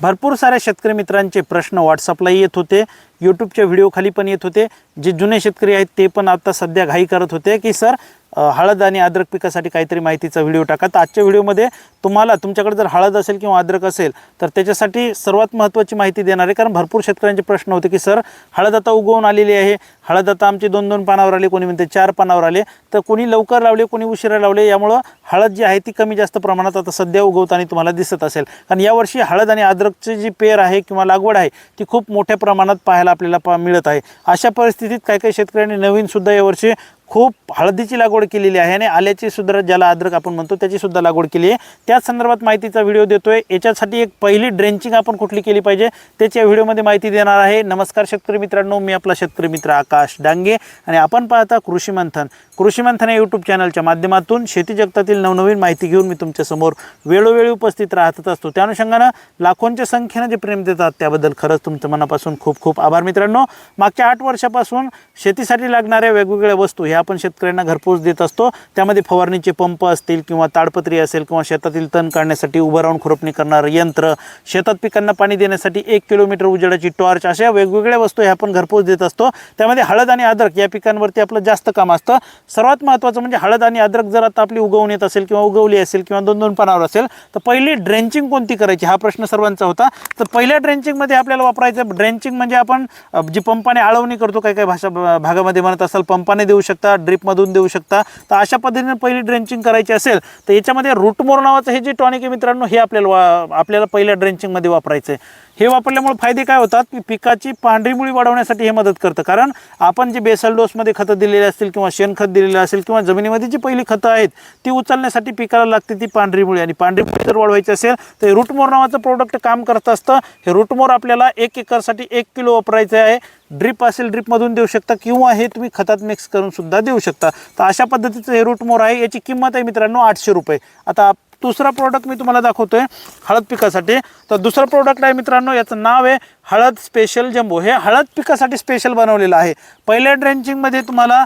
भरपूर साऱ्या शेतकरी मित्रांचे प्रश्न व्हॉट्सअपलाही येत होते. यूट्यूबच्या व्हिडिओखाली पण येत होते. जे जुने शेतकरी आहेत ते पण आता सध्या घाई करत होते की सर हळद आणि अद्रक पिकासाठी काहीतरी माहितीचा व्हिडिओ टाका. तर आजच्या व्हिडिओमध्ये तुम्हाला तुमच्याकडे जर हळद असेल किंवा अद्रक असेल तर त्याच्यासाठी सर्वात महत्त्वाची माहिती देणार आहे कारण भरपूर शेतकऱ्यांचे प्रश्न होते की सर हळद आता उगवून आलेली आहे. हळद आता आमची दोन दोन पानावर आली कोणी म्हणते चार पानावर आले. तर कोणी लवकर लावले कोणी उशिरा लावले यामुळं हळद जी आहे ती कमी जास्त प्रमाणात आता सध्या उगवताना तुम्हाला दिसत असेल. कारण यावर्षी हळद आणि अद्रकची जी पेर आहे किंवा लागवड आहे ती खूप मोठ्या प्रमाणात पाहायला आपल्याला पा मिळत आहे. अशा परिस्थितीत काही काही शेतकऱ्यांनी नवीनसुद्धा यावर्षी खूप हळदीची लागवड केलेली आहे आणि आल्याची सुद्धा ज्याला अद्रक आपण म्हणतो त्याची सुद्धा लागवड केली आहे. त्याच संदर्भात माहितीचा व्हिडिओ देतोय. याच्यासाठी एक पहिली ड्रेंचिंग आपण कुठली केली पाहिजे त्याच्या व्हिडिओमध्ये माहिती देणार आहे. नमस्कार शेतकरी मित्रांनो मी आपला शेतकरी मित्र आकाश डांगे आणि आपण पाहता कृषी मंथन. कृषी मंथन या यूट्यूब चॅनलच्या माध्यमातून शेती जगतातील नवनवीन माहिती घेऊन मी तुमच्यासमोर वेळोवेळी उपस्थित राहतच असतो. त्या अनुषंगानं लाखोंच्या संख्येनं जे प्रेम देतात त्याबद्दल खरंच तुमच्या मनापासून खूप खूप आभार मित्रांनो. मागच्या आठ वर्षापासून शेतीसाठी लागणाऱ्या वेगवेगळ्या वस्तू ह्या आपण शेतकऱ्यांना घरपोच देत असतो. त्यामध्ये फवारणीचे पंप असतील किंवा ताडपत्री असेल किंवा शेतातील तण काढण्यासाठी उभं राहून खुरपणी करणारं यंत्र शेतात पिकांना पाणी देण्यासाठी एक किलोमीटर उजेडाची टॉर्च अशा वेगवेगळ्या वस्तू ह्या आपण घरपोच देत असतो. त्यामध्ये हळद आणि अद्रक या पिकांवरती आपलं जास्त काम असतं. सर्वात महत्त्वाचं म्हणजे हळद आणि अद्रक जर आता आपली उगवून येत असेल किंवा उगवली असेल किंवा दोन दोन पानावर असेल तर पहिली ड्रेंचिंग कोणती करायची हा प्रश्न सर्वांचा होता. तर पहिल्या ड्रेंचिंगमध्ये आपल्याला वापरायचं ड्रेंचिंग म्हणजे आपण जी पंपाने आळवणी करतो काही काही भाषा भागामध्ये म्हणत असाल पंपाने देऊ शकता ड्रिपमधून देऊ शकता. तर अशा पद्धतीने पहिली ड्रेंचिंग करायची असेल तर याच्यामध्ये रूटमोर नावाचं हे जे टॉनिक आहे मित्रांनो हे आपल्याला वा आपल्याला पहिल्या ड्रेंचिंगमध्ये वापरायचं आहे हे वापरल्यामुळे फायदे काय होतात? की पिकाची पांढरी मुळी वाढवण्यासाठी हे मदत करतं. कारण आपण जे बेसल डोसमध्ये खतं दिलेली असतील किंवा शेणखत दिलेलं असेल किंवा जमिनीमध्ये जी पहिली खतं आहेत ती उचलण्यासाठी पिकाला लागते ती पांढरी मुळी. आणि पांढरी मुळी जर वाढवायची असेल तर रूटमोर नावाचं प्रोडक्ट काम करत असतं. हे रूटमोर आपल्याला एक एकरसाठी एक किलो वापरायचं आहे. ड्रिप असेल ड्रिपमधून देऊ शकता किंवा हे तुम्ही खतात मिक्स करून सुद्धा देऊ शकता. तर अशा पद्धतीचं हे रूट मोर आहे. याची किंमत आहे मित्रांनो आठशे रुपये. आता दुसरा प्रोडक्ट मी तुम्हाला दाखवतोय हळद पिकासाठी. तर दुसरं प्रोडक्ट आहे मित्रांनो याचं नाव आहे हळद स्पेशल जम्बो हे हळद पिकासाठी स्पेशल बनवलेलं आहे. पहिल्या ड्रेंचिंगमध्ये तुम्हाला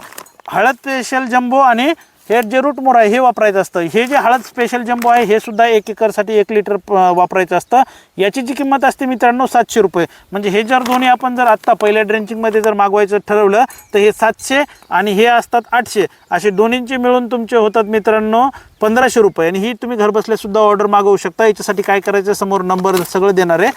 हळद स्पेशल जम्बो आणि हे जे रूट मोर आहे हे वापरायचं असतं. हे जे हळद स्पेशल जम्बो आहे हे सुद्धा एक एकरसाठी एक लिटर वापरायचं असतं. याची जी किंमत असते मित्रांनो सातशे रुपये. म्हणजे हे जर दोन्ही आपण जर आत्ता पहिल्या ड्रेंचिंगमध्ये जर मागवायचं ठरवलं तर हे सातशे आणि हे असतात आठशे. असे दोन्हींचे मिळून तुमचे होतात मित्रांनो पंधराशे रुपये. आणि ही तुम्ही घरबसल्या सुद्धा ऑर्डर मागवू शकता. याच्यासाठी काय करायचं समोर नंबर सगळं देणार आहे.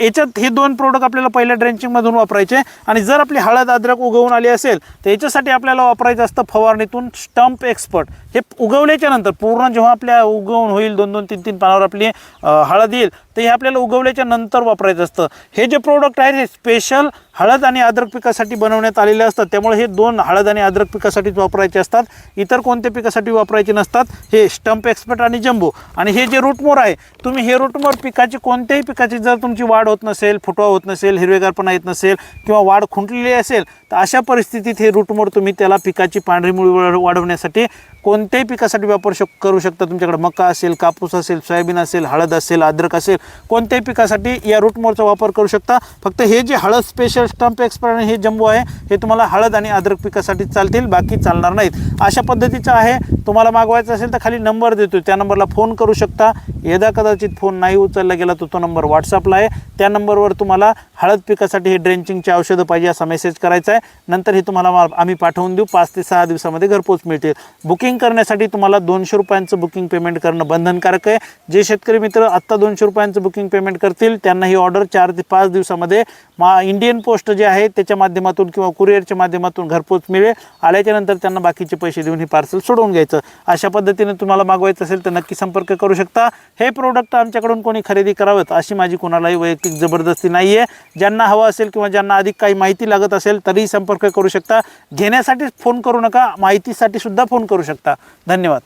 याच्यात हे दोन प्रोडक्ट आपल्याला पहिल्या ड्रेंचिंगमधून वापरायचे आणि जर आपली हळद अद्रक उगवून आली असेल तर याच्यासाठी आपल्याला वापरायचं असतं फवारणीतून स्टंप एक्सपर्ट हे उगवल्याच्या नंतर पूर्ण जेव्हा आपल्या उगवून होईल दोन दोन तीन तीन पानावर आपली हळद येईल तर हे आपल्याला उगवल्याच्या नंतर वापरायचं असतं. हे जे प्रोडक्ट आहे हे स्पेशल हळद आणि अद्रक पिकासाठी बनवण्यात आलेले असतात त्यामुळे हे दोन हळद आणि अद्रक पिकासाठीच वापरायचे असतात. इतर कोणत्या पिकासाठी वापरायचे नसतात. हे स्टंप एक्सपर्ट आणि जम्बो आणि हे जे रूटमोर आहे तुम्ही हे रूटमोर पिकाची कोणत्याही पिकाची जर तुमची वाढ होत नसेल फुटवा होत नसेल हिरवेगारपणा येत नसेल किंवा वाढ खुंटलेली असेल तर अशा परिस्थितीत हे रूटमोर तुम्ही त्याला पिकाची पांढरी मुळी वाढवण्यासाठी कोणत्याही पिकासाठी वापर शक करू शकता तुमच्याकडे. मका असेल कापूस असेल सोयाबीन असेल हळद असेल अद्रक असेल कोणत्याही पिकासाठी या रूटमोरचा वापर करू शकता. फक्त हे जे हळद स्पेशल स्टम्प एक्सपर्ट आणि हे जम्बो आहे हे तुम्हाला हळद आणि अद्रक पिकासाठी चालतील बाकी चालणार नाहीत. अशा पद्धतीचं आहे. तुम्हाला मागवायचं असेल तर खाली नंबर देतो त्या नंबरला फोन करू शकता. यदा कदाचित फोन नाही उचलला गेला तर तो नंबर व्हॉट्सअपला आहे. त्या नंबरवर तुम्हाला हळद पिकासाठी हे ड्रेंचिंगचे औषधं पाहिजे असा मेसेज करायचा आहे. नंतर हे तुम्हाला मा- आम्ही पाठवून देऊ. पाच ते सहा दिवसामध्ये घरपोच मिळतील. बुकिंग करण्यासाठी तुम्हाला दोनशे रुपयांचं बुकिंग पेमेंट करणं बंधनकारक आहे. जे शेतकरी मित्र आत्ता दोनशे रुपयांचं बुकिंग पेमेंट करतील त्यांना ही ऑर्डर चार ते पाच दिवसामध्ये मा इंडियन पोस्ट जे आहे त्याच्या माध्यमातून किंवा कुरिअरच्या माध्यमातून घरपोच मिळेल. आल्याच्यानंतर त्यांना बाकीचे पैसे देऊन हे पार्सल सोडवून घ्यायचं. अशा पद्धतीने तुम्हाला मागवायचं असेल तर नक्की संपर्क करू शकता. हे प्रोडक्ट आमच्याकडून कोणी खरेदी करावं अशी माझी कोणालाही वैयक्तिक जबरदस्ती नाही आहे ज्यांना हवं असेल किंवा ज्यांना अधिक काही माहिती लागत असेल तरीही संपर्क करू शकता. घेण्यासाठी फोन करू नका माहितीसाठी सुद्धा फोन करू शकता. धन्यवाद.